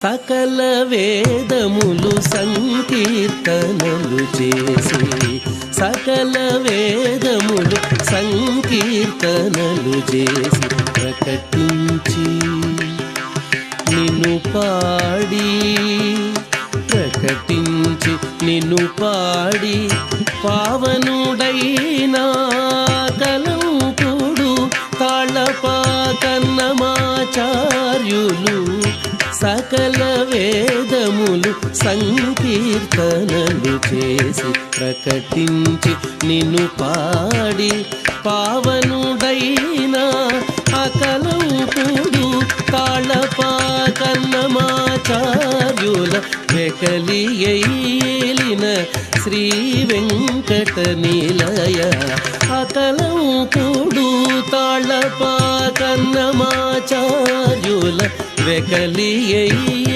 సకల వేదములు సంకీర్తనలు చేసి సకల వేదములు సంకీర్తనలు చేసి ప్రకటించి నిన్ను పాడి ప్రకటించి నిన్ను పాడి పావనుడైనా కలంకుడు తాళపా కన్నమాచార్యులు సకల వేదములు సంకీర్తనలు చేసి ప్రకటించి నిన్ను పాడి పావనుడైనా అకలంకుడు తాళపా కన్నమాచార్యుల వెకలి ఏలిన శ్రీ వెంకట నిలయ అకలంకుడు తాళపా కన్నమాచార్యుల వెకలి